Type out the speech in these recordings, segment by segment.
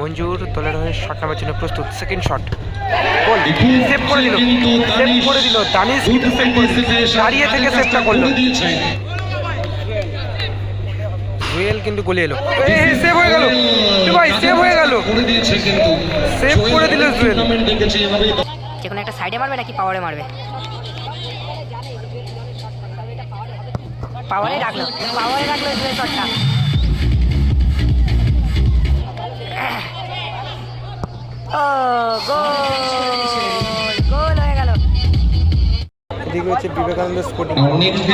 মঞ্জুর দলের হয়ে শট নামার জন্য প্রস্তুত। সেকেন্ড শট গোল সেভ করে দিল। কিন্তু সেভ করে দিল। দানিশ কিন্তু সেভ করে দিল। সেভে দাঁড়িয়ে থেকে সেভটা করল। করে দিয়েছেন। কিন্তু গোলে এলো। সেভ হয়ে গেল। ভাই সেভ হয়ে গেল। করে দিয়েছে কিন্তু। Save করে দিল। টুর্নামেন্ট যে কোনো একটা সাইডে মারবে নাকি পাওয়ারে মারবে? পাওয়ারে রাখল। পাওয়ারে রাখল জুয়েল শটটা ও গোল গোল হয়ে গেল। এদিকে হচ্ছে Vivekananda sporting next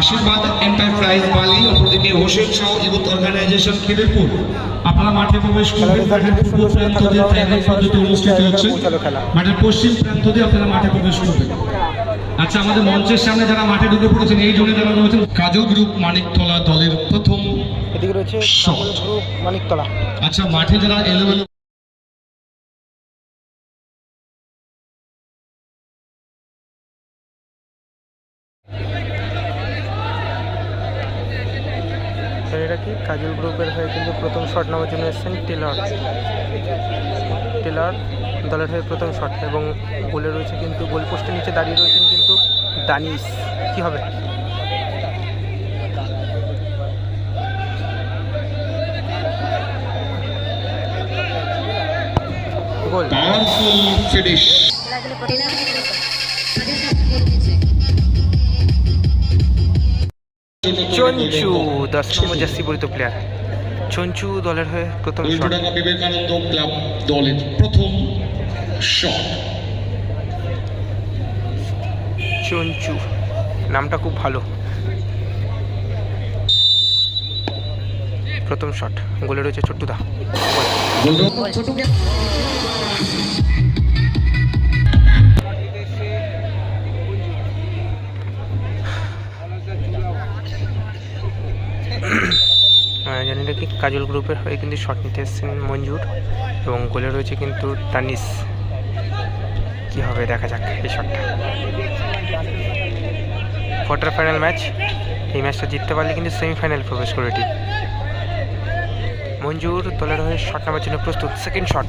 Ashirbad enterprise Bally অপরদিকে হোসেন শাহ ইউথ অর্গানাইজেশন খিদিরপুর। আপনারা মাঠে প্রবেশ করবেন। মাঠের পূর্ব প্রান্ত দিয়ে ফাইনাল পদ্ধতি অনুষ্ঠিত হচ্ছে। মাঠের পশ্চিম প্রান্ত দিয়ে আপনারা মাঠে প্রবেশ করবেন। আচ্ছা আমাদের মঞ্চের সামনে যারা মাঠে ঢুকে পড়েছেন এই জন্য যারা রয়েছেন কাজল গ্রুপ মানিকতলা দলের প্রথম এদিকে রয়েছে. গ্রুপ মানিকতলা। আচ্ছা মাঠে যারা এলোমেলো আর এটা কি? কাজল গ্রুপের হয়ে কিন্তু প্রথম শট নেওয়ার জন্য এসেছেন টেলর। টেলর দলের হয়ে প্রথম শট এবং গোলে রয়েছে কিন্তু গোল পোস্টের নিচে দাঁড়িয়ে রয়েছেন কিন্তু দানিশ। কি হবে? গোল। চঞ্চু দশ নম্বর জার্সি পরিত প্লেয়ার চঞ্চু দলের হয়ে প্রথম শট উল্টোডাঙ্গা বিবেকানন্দ ক্লাব দলের প্রথম শট চঞ্চু নামটা খুব ভালো। প্রথম শট গোলে রয়েছে ছোট্টুদা। আহ, জানি কি কাজল গ্রুপের হয়ে কিন্তু শট নিতে এসেছেন মঞ্জুর এবং গোলে রয়েছে কিন্তু তানিস। কি হবে দেখা যাক এই শটটা কোয়ার্টার ফাইনাল ম্যাচ এই ম্যাচটা জিততে পারলে কিন্তু সেমিফাইনাল প্রবেশ করে টিম মঞ্জুর দলের হয়ে শট নেওয়ার জন্য প্রস্তুত। Second shot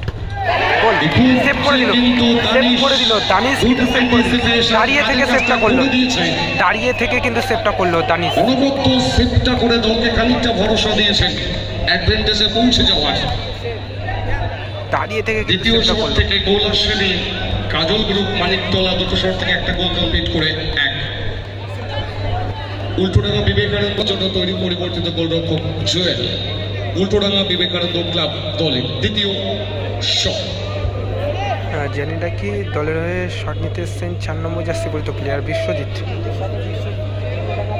goal. সেভ করে দিল। সেভ করে দিল। দানিশ কিন্তু সেভ করে দিল। দাঁড়িয়ে থেকে সেভটা করল। দাঁড়িয়ে থেকে কিন্তু সেভটা করল দানিশ অনবদ্য সেটটা করে দলকে খানিকটা ভরসা দিয়েছেন অ্যাডভেন্টেজে পৌঁছে যাওয়ার। দাঁড়িয়ে থেকে দ্বিতীয় শট থেকে গোল আসেনি। কাজল গ্রুপ মানিকতলা দুটো শট থেকে একটা গোল কমপ্লিট করে এক। উল্টোডাঙ্গা বিবেকানন্দ জন্য তৈরি পরিবর্তিত গোলরক্ষক জুয়েল। উল্টোডাঙ্গা বিবেকানন্দ ক্লাব দলের দ্বিতীয় শট। জানি জানিটা কি দলের হয়ে শট নিতে এসছেন চার নম্বর জার্সি পরিত প্লেয়ার বিশ্বজিৎ।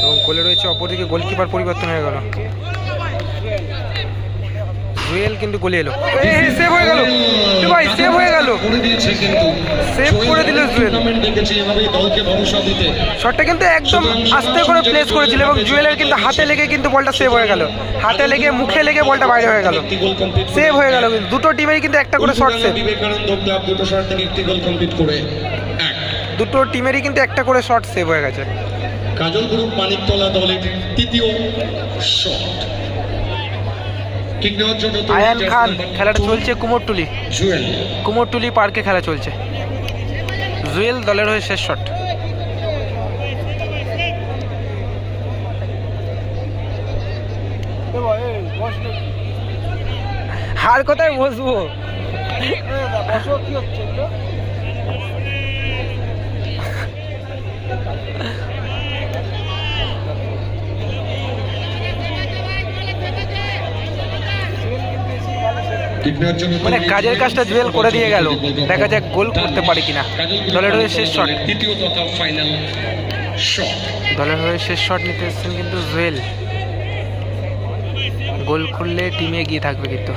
এবং গোলে রয়েছে অপরদিকে গোলকিপার পরিবর্তন হয়ে গেল। জুয়েল কিন্তু গোলে এলো। সেভ হয়ে গেল। ভাই সেভ হয়ে গেল। দিয়েছে করে দিল জুয়েল। শটটা কিন্তু একদম আস্তে করে প্লেস করেছিল এবং জুয়েলের কিন্তু হাতে লেগে কিন্তু বলটা সেভ হয়ে গেল। হাতে লেগে মুখে লেগে বলটা বাইরে হয়ে গেল। সেভ হয়ে গেল। দুটো টিমেরই কিন্তু একটা করে শট সেভ বিবেকানন্দ ক্লাব দুটো শট থেকে একটি গোল কমপ্লিট করে দুটো টিমেরই কিন্তু একটা করে শট সেভ হয়ে গেছে। কাজল গ্রুপ মানিকতলা দলের তৃতীয় শট কিক নেওয়ার জন্য তৈরি আয়ান খান খেলাটা চলছে কুমোরটুলি। জুয়েল। কুমোরটুলি পার্কে খেলা চলছে। জুয়েল দলের হয়ে শেষ শট। হার কোথায় বসবো? মানে কাজের কাজটা জুয়েল করে দিয়ে গেল। দেখা যাক গোল করতে পারি কিনা। দলের হয়ে শেষ শট। দলের তৃতীয় তথা ফাইনাল শট দলের হয়ে শেষ শট নিতে এসেছেন কিন্তু জুয়েল। গোল করলে টিমে এগিয়ে থাকবে কিন্তু।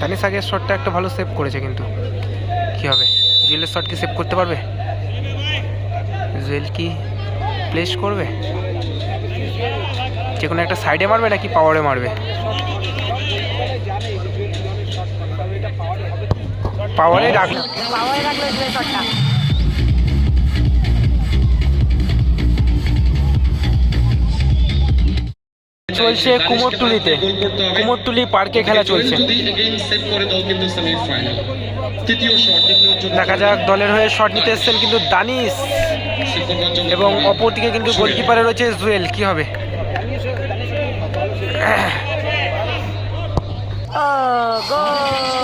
তানিস আগের শটটা একটা ভালো সেভ করেছে কিন্তু। কি হবে? জুয়েলের শট কি সেভ করতে পারবে? জুয়েল কি প্লেস করবে? যে কোনো একটা সাইডে মারবে নাকি পাওয়ারে মারবে? পাওয়ারে রাখল পাওয়ারে রাখল জুয়েল চলছে কুমোরটুলিতে। কুমোরটুলি পার্কে খেলা চলছে। দেখা যাক দলের হয়ে শট নিতে এসছেন কিন্তু জন্য এবং অপরদিকে কিন্তু গোলকিপারে রয়েছে জুয়েল। কি হবে? গোল!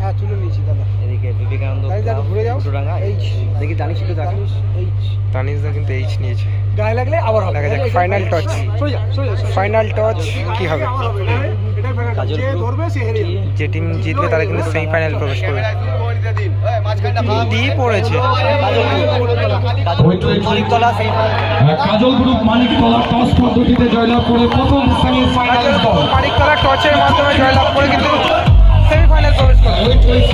হ্যাঁ তুলে নিয়েছি দাদা। এদিকে বিবেকানন্দ দাদা ঘুরে যাও। দুরাঙ্গা এইচ। দেখি দানিশ একটু দেখো। এইচ। দানিশদা কিন্তু এইচ নিয়েছে। গায়ে লাগলে আবার হবে। দেখা যাক ফাইনাল টচ। ফাইনাল টচ কি হবে। কাজল যে ধরবে সে হেরে যে টিম জিতবে তারা কিন্তু সেমিফাইনাল প্রবেশ করবে। দিয়ে পড়েছে? কাজল গ্রুপ মানিকতলা টস পদ্ধতিতে জয়লাভ করে প্রথম সেমিফাইনাল মানিকতলা টচের মাধ্যমে জয়লাভ করে কিন্তু সেমিফাইনাল প্রবেশ করবে